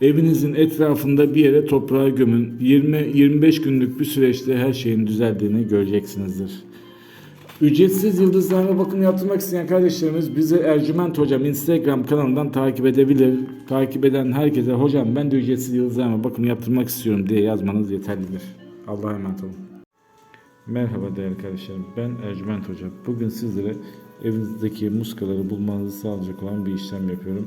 Evinizin etrafında bir yere toprağa gömün. 20-25 günlük bir süreçte her şeyin düzeldiğini göreceksinizdir. Ücretsiz yıldızlarına bakım yaptırmak isteyen kardeşlerimiz bizi Ercüment Hocam Instagram kanalından takip edebilir. Takip eden herkese hocam ben de ücretsiz yıldızlarına bakım yaptırmak istiyorum diye yazmanız yeterlidir. Allah'a emanet olun. Merhaba değerli kardeşlerim. Ben Ercüment Hoca. Bugün sizlere evinizdeki muskaları bulmanızı sağlayacak olan bir işlem yapıyorum.